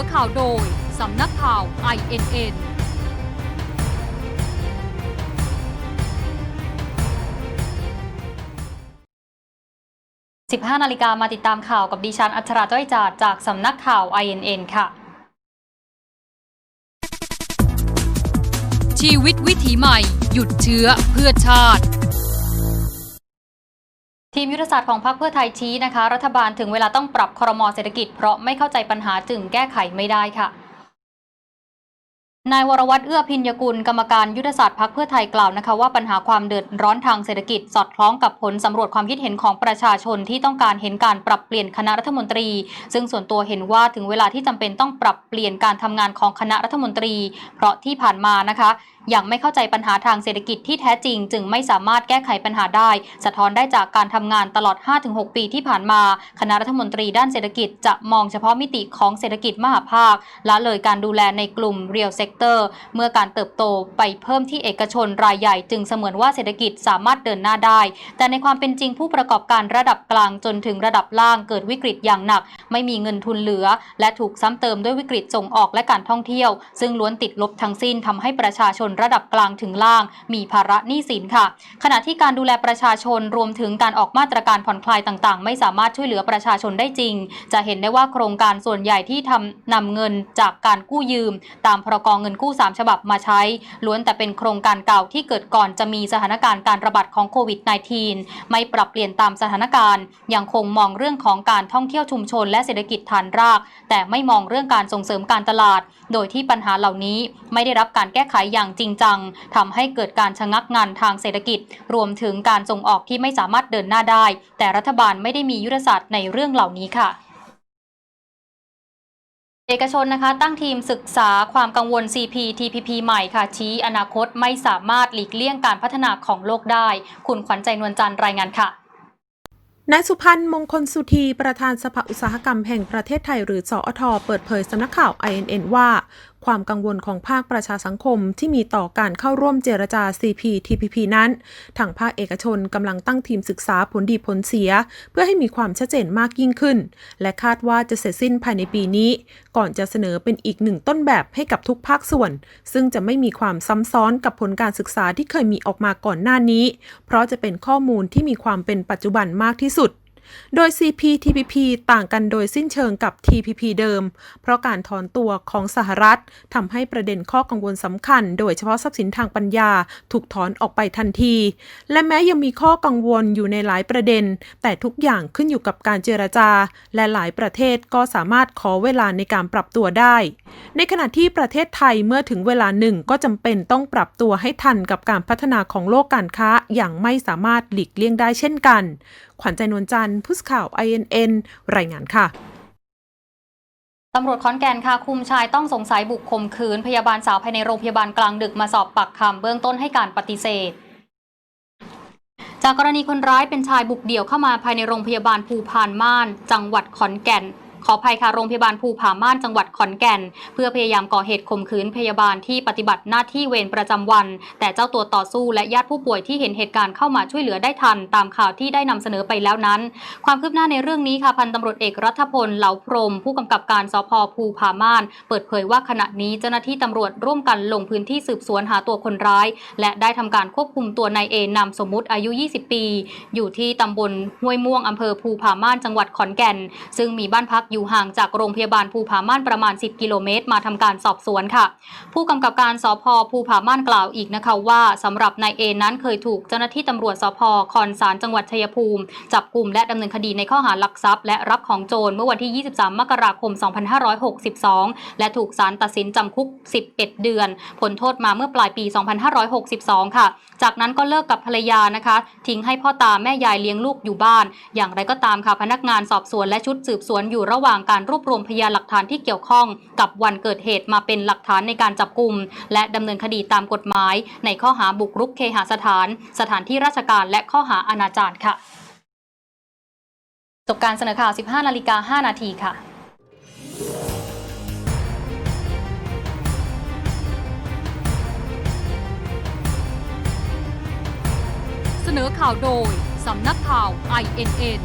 อข่าวโดย สำนักข่าว INN 15 นาฬิกามาติดตามข่าวกับดิฉัน อัชราจ้อยจาดจากสำนักข่าว INN ค่ะ ชีวิตวิถีใหม่ หยุดเชื้อเพื่อชาติ ทีมยุทธศาสตร์ของพรรคเพื่อไทยชี้นะคะ รัฐบาลถึงเวลาต้องปรับครมเศรษฐกิจ เพราะไม่เข้าใจปัญหาจึงแก้ไขไม่ได้ค่ะนายวรวัตรเอื้อพิญญกุลกรรมการยุทธศาสตร์พรรคเพื่อไทยกล่าวนะคะว่าปัญหาความเดือดร้อนทางเศรษฐกิจ สอดคล้องกับผลสำรวจความคิดเห็นของประชาชนที่ต้องการเห็นการปรับเปลี่ยนคณะรัฐมนตรี ซึ่งส่วนตัวเห็นว่าถึงเวลาที่จำเป็นต้องปรับเปลี่ยนการทำงานของคณะรัฐมนตรี เพราะที่ผ่านมานะคะยังไม่เข้าใจปัญหาทางเศรษฐกิจที่แท้จริง จึงไม่สามารถแก้ไขปัญหาได้ สะท้อนได้จากการทำงานตลอด 5-6 ปีที่ผ่านมา คณะรัฐมนตรีด้านเศรษฐกิจจะมองเฉพาะมิติของเศรษฐกิจมหาภาคละเลยการดูแลในกลุ่ม real sector เมื่อการเติบโตไปเพิ่มที่เอกชนรายใหญ่ จึงเสมือนว่าเศรษฐกิจสามารถเดินหน้าได้ แต่ในความเป็นจริงผู้ประกอบการระดับกลางจนถึงระดับล่างเกิดวิกฤตอย่างหนัก ไม่มีเงินทุนเหลือ และถูกซ้ำเติมด้วยวิกฤตส่งออกและการท่องเที่ยว ซึ่งล้วนติดลบทั้งสิ้นทำให้ประชาชนระดับกลางถึงล่าง มีภาระหนี้สินค่ะ ขณะที่การดูแลประชาชนรวมถึงการออกมาตรการผ่อนคลายต่างๆ ไม่สามารถช่วยเหลือประชาชนได้จริง จะเห็นได้ว่าโครงการส่วนใหญ่ที่ทำนำเงินจากการกู้ยืม ตามพรกองเงินกู้ 3 ฉบับมาใช้ ล้วนแต่เป็นโครงการเก่าที่เกิดก่อนจะมีสถานการณ์การระบาดของโควิด -19 ไม่ปรับเปลี่ยนตามสถานการณ์ ยังคงมองเรื่องของการท่องเที่ยวชุมชน และเศรษฐกิจฐานราก แต่ไม่มองเรื่องการส่งเสริมการตลาด โดยที่ปัญหาเหล่านี้ไม่ได้รับการแก้ไขอย่างจริงจังทำให้เกิดการชะงักงานทางเศรษฐกิจ รวมถึงการส่งออกที่ไม่สามารถเดินหน้าได้ แต่รัฐบาลไม่ได้มียุทธศาสตร์ในเรื่องเหล่านี้ค่ะเอกชนนะคะตั้งทีมศึกษาความกังวล CPTPP ใหม่ค่ะ ชี้อนาคตไม่สามารถหลีกเลี่ยงการพัฒนาของโลกได้ คุณขวัญใจนวลจันทร์รายงานค่ะนายสุพันธ์มงคลสุธีประธานสภาอุตสาหกรรมแห่งประเทศไทยหรือสอทอเปิดเผยสำนักข่าว INN ว่าความกังวลของภาคประชาสังคมที่มีต่อการเข้าร่วมเจรจา CPTPP นั้น ทางภาคเอกชนกำลังตั้งทีมศึกษาผลดีผลเสีย เพื่อให้มีความชัดเจนมากยิ่งขึ้น และคาดว่าจะเสร็จสิ้นภายในปีนี้ ก่อนจะเสนอเป็นอีกหนึ่งต้นแบบให้กับทุกภาคส่วน ซึ่งจะไม่มีความซ้ำซ้อนกับผลการศึกษาที่เคยมีออกมาก่อนหน้านี้ เพราะจะเป็นข้อมูลที่มีความเป็นปัจจุบันมากที่สุด โดย CPTPP ต่างกันโดยสิ้นเชิงกับ TPP เดิม เพราะการถอนตัวของสหรัฐทำให้ประเด็นข้อกังวลสำคัญ โดยเฉพาะทรัพย์สินทางปัญญาถูกถอนออกไปทันที และแม้ยังมีข้อกังวลอยู่ในหลายประเด็น แต่ทุกอย่างขึ้นอยู่กับการเจรจา และหลายประเทศก็สามารถขอเวลาในการปรับตัวได้ ในขณะที่ประเทศไทยเมื่อถึงเวลาหนึ่งก็จำเป็นต้องปรับตัวให้ทันกับการพัฒนาของโลกการค้าอย่างไม่สามารถหลีกเลี่ยงได้เช่นกัน ขวัญใจนวลจันทร์ผู้สื่อข่าว INN รายงานค่ะตำรวจขอนแก่นค่ะคุมชายต้องสงสัยบุกข่มขืน พยาบาลสาวภายในโรงพยาบาลกลางดึกมาสอบปากคำเบื้องต้นให้การปฏิเสธ จากกรณีคนร้ายเป็นชายบุกเดี่ยวเข้ามาภายในโรงพยาบาลภูพานม่าน จังหวัดขอนแก่น ขออภัยค่ะโรงพยาบาลภูผาม่านจังหวัดขอนแก่น เพื่อพยายามก่อเหตุข่มขืนพยาบาลที่ปฏิบัติหน้าที่เวรประจำวัน แต่เจ้าตัวต่อสู้และญาติผู้ป่วยที่เห็นเหตุการณ์เข้ามาช่วยเหลือได้ทัน ตามข่าวที่ได้นำเสนอไปแล้วนั้น ความคืบหน้าในเรื่องนี้ค่ะพันตำรวจเอกรัฐพลเหลาพรหมผู้กำกับการสพภูผาม่าน เปิดเผยว่าขณะนี้เจ้าหน้าที่ตำรวจร่วมกันลงพื้นที่สืบสวนหาตัวคนร้าย และได้ทำการควบคุมตัวนายเอนามสมมุติอายุ 20 ปี อยู่ที่ตำบลห้วยม่วงอำเภอภูผาม่านจังหวัดขอนแก่น ซึ่งมีบ้านพักอยู่ห่างจากโรงพยาบาลภูผาม่านประมาณ 10 กิโลเมตร มาทำการสอบสวนค่ะ ผู้กำกับการสพภูผาม่านกล่าวอีกนะคะว่าสำหรับนายเอนั้นเคยถูกเจ้าหน้าที่ตำรวจสพคอนสารจังหวัดชัยภูมิ จับกลุ่มและดำเนินคดีในข้อหาลักทรัพย์ และรับของโจรเมื่อวันที่ 23 มกราคม 2562 และถูกศาลตัดสินจำคุก 11 เดือน ผลโทษมาเมื่อปลายปี 2562 ค่ะ จากนั้นก็เลิกกับภรรยานะคะ ทิ้งให้พ่อตาแม่ยายเลี้ยงลูกอยู่บ้าน อย่างไรก็ตามค่ะพนักงานสอบสวนและชุดสืบสวนอยู่ระหว่างการรวบรวมพยานหลักฐานที่เกี่ยวข้องกับวันเกิดเหตุมาเป็นหลักฐานในการจับกลุ่มและดำเนินคดีตามกฎหมาย ในข้อหาบุกรุกเคหสถาน สถานที่ราชการและข้อหาอนาจารค่ะจบการเสนอข่าว 15 นาฬิกา 5 นาทีค่ะเสนอข่าวโดย สำนักข่าว INN